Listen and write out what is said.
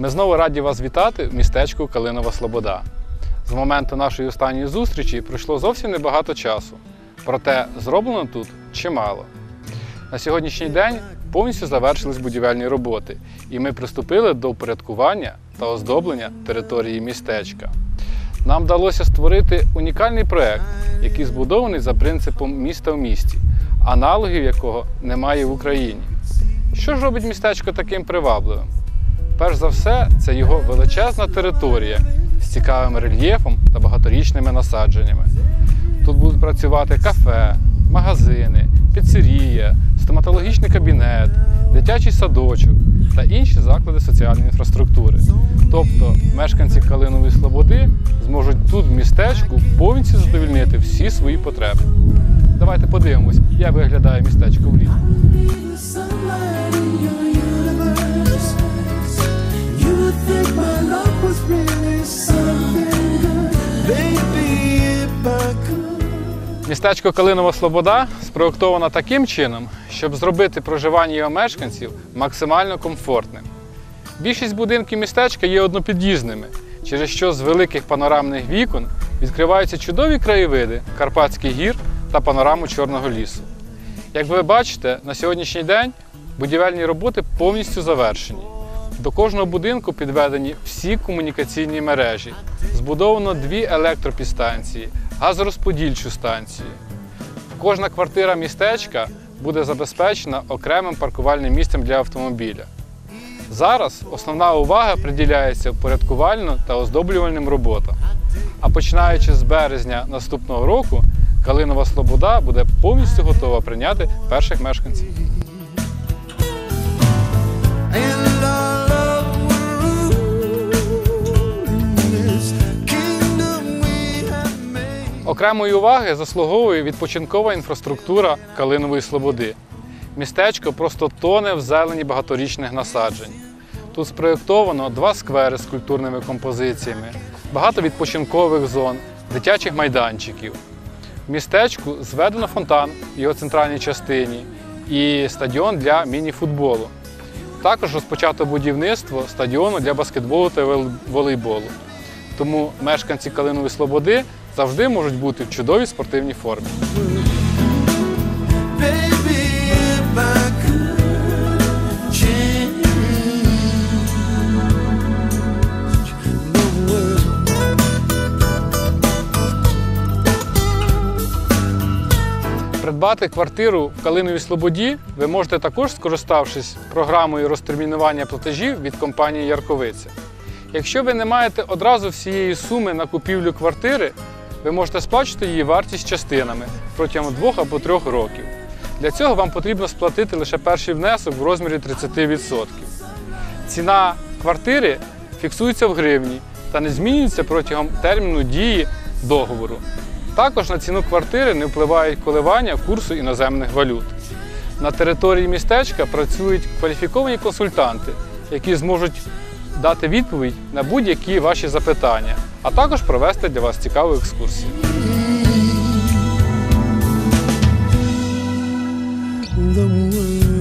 Ми знову раді вас вітати в містечку Калинова Слобода. З моменту нашої останньої зустрічі пройшло зовсім небагато часу, проте зроблено тут чимало. На сьогоднішній день повністю завершились будівельні роботи, і ми приступили до упорядкування та оздоблення території містечка. Нам вдалося створити унікальний проект, який збудований за принципом міста в місті, аналогів якого немає в Україні. Що ж робить містечко таким привабливим? Перш за все, це його величезна територія з цікавим рельєфом та багаторічними насадженнями. Тут будуть працювати кафе, магазини, піцерія, стоматологічний кабінет, дитячий садочок та інші заклади соціальної інфраструктури. Тобто мешканці Калинової Слободи зможуть тут в містечку повністю задовільнити всі свої потреби. Давайте подивимось, як виглядає містечко влітку. Містечко Калинова Слобода спроєктовано таким чином, щоб зробити проживання його мешканців максимально комфортним. Більшість будинків містечка є однопід'їзними, через що з великих панорамних вікон відкриваються чудові краєвиди Карпатських гір та панораму Чорного лісу. Як ви бачите, на сьогоднішній день будівельні роботи повністю завершені. До кожного будинку підведені всі комунікаційні мережі. Збудовано дві електропідстанції, газорозподільчу станцію. Кожна квартира містечка буде забезпечена окремим паркувальним місцем для автомобіля. Зараз основна увага приділяється впорядкувальним та оздоблювальним роботам. А починаючи з березня наступного року, Калинова Слобода буде повністю готова прийняти перших мешканців. Окремої уваги заслуговує відпочинкова інфраструктура Калинової Слободи. Містечко просто тоне в зелені багаторічних насаджень. Тут спроєктовано два сквери з культурними композиціями, багато відпочинкових зон, дитячих майданчиків. В містечку зведено фонтан в його центральній частині і стадіон для міні-футболу. Також розпочато будівництво стадіону для баскетболу та волейболу. Тому мешканці Калинової Слободи завжди можуть бути в чудовій спортивній формі. Придбати квартиру в Калиновій Слободі ви можете також скориставшись програмою розтермінування платежів від компанії Ярковиця. Якщо ви не маєте одразу всієї суми на купівлю квартири, ви можете сплачувати її вартість частинами протягом двох або трьох років. Для цього вам потрібно сплатити лише перший внесок в розмірі 30%. Ціна квартири фіксується в гривні та не змінюється протягом терміну дії договору. Також на ціну квартири не впливають коливання курсу іноземних валют. На території містечка працюють кваліфіковані консультанти, які зможуть дати відповідь на будь-які ваші запитання, а також провести для вас цікаву екскурсію. The world.